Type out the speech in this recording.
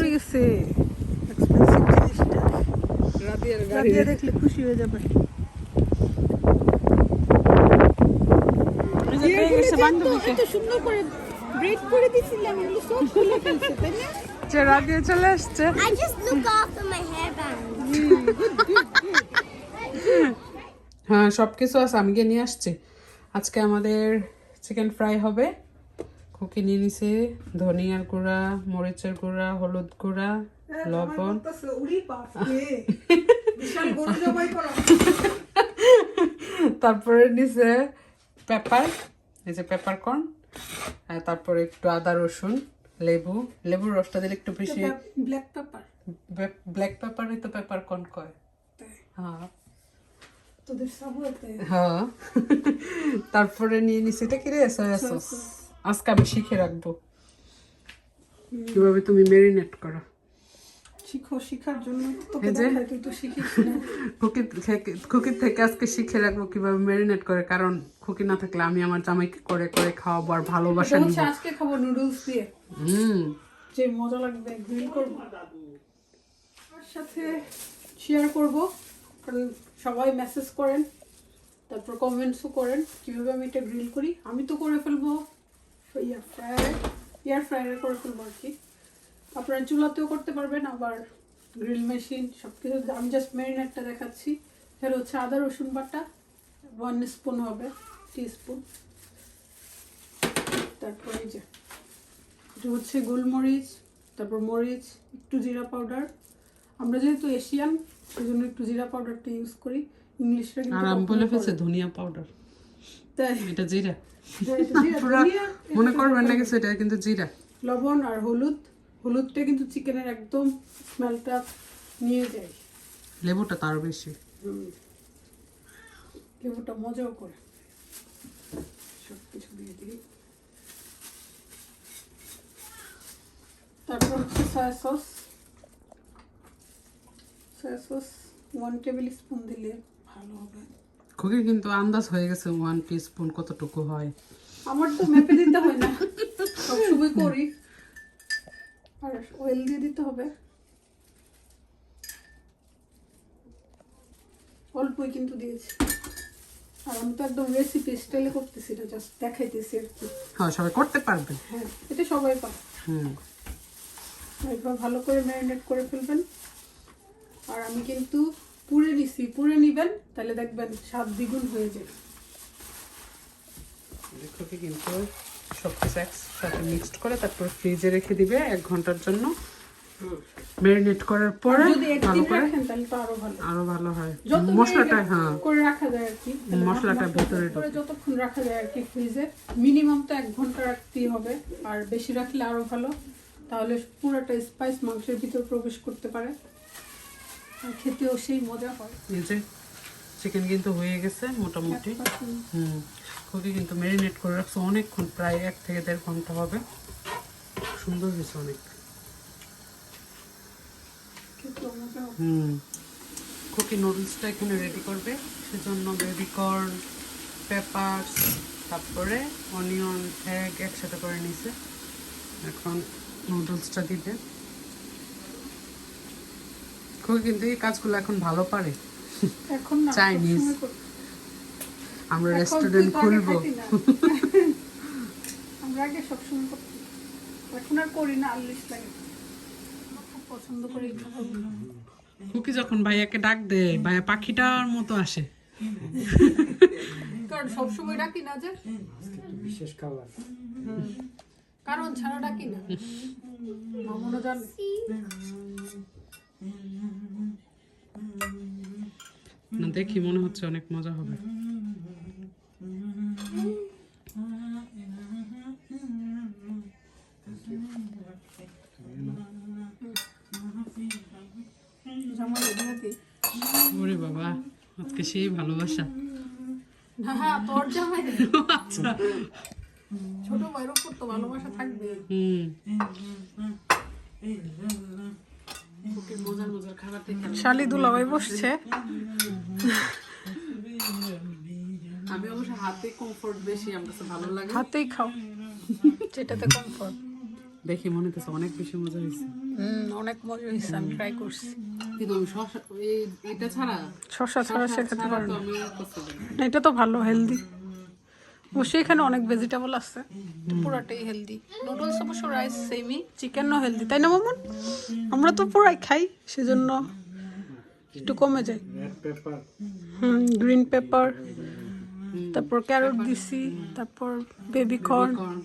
পড়ে গেছে। আচ্ছা, চলে আসছে। হ্যাঁ সব কিছু আছে আমি গিয়ে নিয়ে আসছি। আজকে আমাদের চিকেন ফ্রাই হবে। খুকি নিয়ে নিছে ধনিয়ার গুঁড়া মরিচের গুঁড়া হলুদ গুঁড়া লবণ। করা। তারপরে নিছে পেপার এই যে পেপার কর্ন তারপরে একটু আদা রসুন লেবু। লেবুর রসটা দিলে একটু বেশি ব্ল্যাক পেপার। ব্ল্যাক পেপারই তো পেপার কর্ন কয় হ্যাঁ। হ্যাঁ। তারপরে নিয়ে নিছি এটা কি রে? Soya sauce. আজকে আমি শিখে রাখব। কীভাবে তুমি মেরিনেট করো? শিখো শিখার জন্য তোকে দেখাই তুই তো শিখিস খুকি থেকে খুকির থেকে আজকে শিখে রাখব কীভাবে মেরিনেট করে কারণ খুকি না থাকলে আমি আমার জামাইকে করে করে খাওয়াবো আর ভালোবাসা এটা নিব। আজকে খাব নুডলস দিয়ে। হুম। যে মজা লাগবে গ্রিল করব। তার সাথে শেয়ার করব। কারণ সবাই মেসেজ করেন তারপর কমেন্টসও করেন কীভাবে আমি এটা গ্রিল করি আমি তো করে ফেলব। ইয়ার ফ্রায়ার এয়ার ফ্রায়ারে করে ফেলব আর কি। আপনারা চুলাতেও করতে পারবেন আবার গ্রিল মেশিন সব কিছু আমি জাস্ট ম্যারিনেটটা দেখাচ্ছি। এর হচ্ছে আদা রসুন বাটা ওয়ান স্পুন হবে টি স্পুন তারপর এই যে এটা হচ্ছে গোলমরিচ তারপর মরিচ একটু জিরা পাউডার। আমরা যেহেতু এশিয়ান সেই জন্য একটু জিরা পাউডারটা ইউজ করি। ইংলিশটা কিন্তু আর আমি বলে ফেলছে ধনিয়া পাউডার। তাই। এটা জিরা। মনে করবেন না কিছু এটা কিন্তু জিরা। লবণ আর হলুদ। হলুদটা কিন্তু চিকেনের একদম স্মেলটা নিয়ে যায়। লেবুটা তার বেশি। লেবুটা মজাও করে। সব কিছু দিয়ে দিই। তারপর হচ্ছে soya sauce soya sauce one tablespoon দিলে ভালো হবে। খুকি কিন্তু আন্দাজ হয়ে গেছে ওয়ান স্পুন কতটুকু হয়। আমার তো মেপে দিতে হয় না। সবসময় করি। আর অয়েল দিয়ে দিতে হবে। অল্পই কিন্তু দিয়েছি। আর আমি তো একদম রেসিপি স্টাইলে করতেছি এটা জাস্ট দেখাইতেছি আর কি। হ্যাঁ সবাই করতে পারবেন হ্যাঁ এটা সবাই পারে। হুম। একবার ভালো করে ম্যারিনেট করে ফেলবেন। আর আমি কিন্তু পুড়ে নিছি পুড়ে নিবেন তাহলে দেখবেন স্বাদ দ্বিগুণ হয়ে যাবে খুকি কিন্তু সব কিছু একসাথে মিক্সড করে তারপর ফ্রিজে রেখে দিবে এক ঘণ্টার জন্য। ম্যারিনেট করার পরে যদি ভালো একদিন করে রাখেন তাহলে তো আরও ভালো। আরও ভালো হয়। মশলাটা হ্যাঁ। করে রাখা যায় আর কি মশলাটা মশলা ভেতরে যতক্ষণ রাখা যায় আর কি ফ্রিজে মিনিমাম তো এক ঘণ্টা রাখতেই হবে। আর বেশি রাখলে আরও ভালো। তাহলে পুরোটা স্পাইস মাংসের ভিতর প্রবেশ করতে পারে। খেতেও সেই মজা হয়। এই যে চিকেন কিন্তু হয়ে গেছে মোটামুটি। হুম খুবই কিন্তু ম্যারিনেট করে রাখছে অনেকক্ষণ প্রায় এক থেকে দেড় ঘণ্টা হবে। সুন্দর হয়েছে অনেক। হুম কুকি নুডলসটা এখানে রেডি করবে। সেজন্য বেবি কর্ন পেপারস তারপরে অনিয়ন এগ একসাথে করে নিছে এখন নুডলসটা দিবে। খুবই কিন্তু এই কাজগুলো এখন ভালো পারে। এখন করি। আমরা রেস্টুরেন্ট খুলবো। আমরা আগে সবসময় করতাম এখন আর করি না আল্লিশ লাগে। খুব পছন্দ করি খুকি যখন ভাইয়াকে ডাক দে ভাইয়া পাখিটার মতো আসে। কারণ সবসময় ডাকি না যে। বিশেষ খাবার কারণ ছাড়া ডাকি না। মামুনও জানে। না দেখি মনে হচ্ছে অনেক মজা হবে। ওরে বাবা আজকে সেই ভালোবাসা। হ্যাঁ আচ্ছা। ছোট ভাইয়ের উপর তো ভালোবাসা থাকবে। হুম। মজার মজার শালি দুলাভাই বসছে। আমি অবশ্য হাতে কমফোর্ট বেশি আমার কাছে ভালো লাগে। হাতেই খাও। যেটাতে কমফর্ট দেখি মনে হচ্ছে অনেক বেশি মজা হয়েছে হুম অনেক মজা হয়েছে আমি ট্রাই করছি। কিন্তু আমি শসা এটা ছাড়া শসা ছাড়া খেতে পারে না। এটা তো ভালো হেলদি অবশ্যই এখানে অনেক ভেজিটেবল আছে পুরাটাই হেলদি নুডলস অবশ্য রাইস সেমই চিকেনও হেলদি তাই না মামুন? আমরা তো পুরাই খাই সেজন্য একটু কমে যায়। হুম গ্রিন পেপার তারপর ক্যারট দিছি তারপর বেবি কর্ন কর্ন